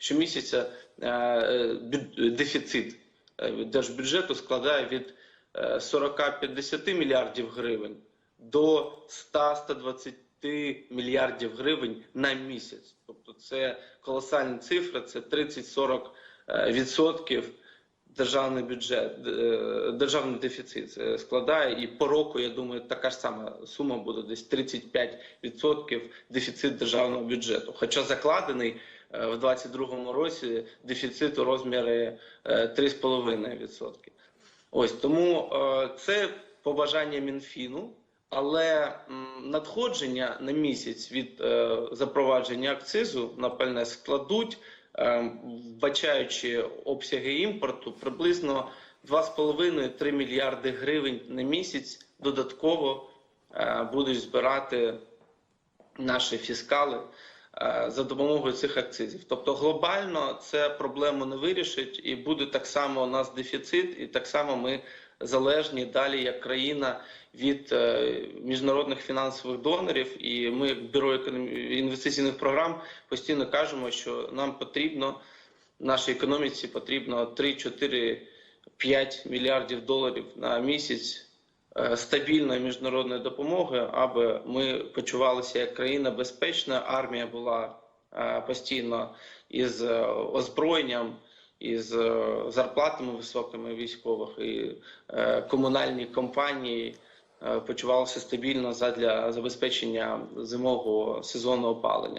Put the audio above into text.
щомісяця е, е, дефіцит е, держбюджету складає від е, 40-50 мільярдів гривень до 100-120 мільярдів гривень на місяць. Тобто це колосальні цифри, це 30-40 е, відсотків державний бюджет, державний дефіцит складає. І по року, я думаю, така ж сама сума буде десь 35% дефіцит державного бюджету. Хоча закладений в 2022 році дефіцит у розмірі е, 3,5%. Ось тому е, це побажання Мінфіну. Але надходження на місяць від е, запровадження акцизу на пальне складуть, е, вбачаючи обсяги імпорту, приблизно 2,5-3 мільярди гривень на місяць додатково е, будуть збирати наші фіскали е, за допомогою цих акцизів. Тобто глобально це проблему не вирішить, і буде так само у нас дефіцит, і так само ми залежні далі як країна від е, міжнародних фінансових донорів. І ми, як бюро інвестиційних програм, постійно кажемо, що нам потрібно нашій економіці потрібно 3, 4, 5 мільярдів доларів на місяць е, стабільної міжнародної допомоги, аби ми почувалися як країна безпечна. Армія була е, постійно із е, озброєнням. Із е, зарплатами високими військових і е, комунальні компанії е, почувалися стабільно задля забезпечення зимового сезону опалення.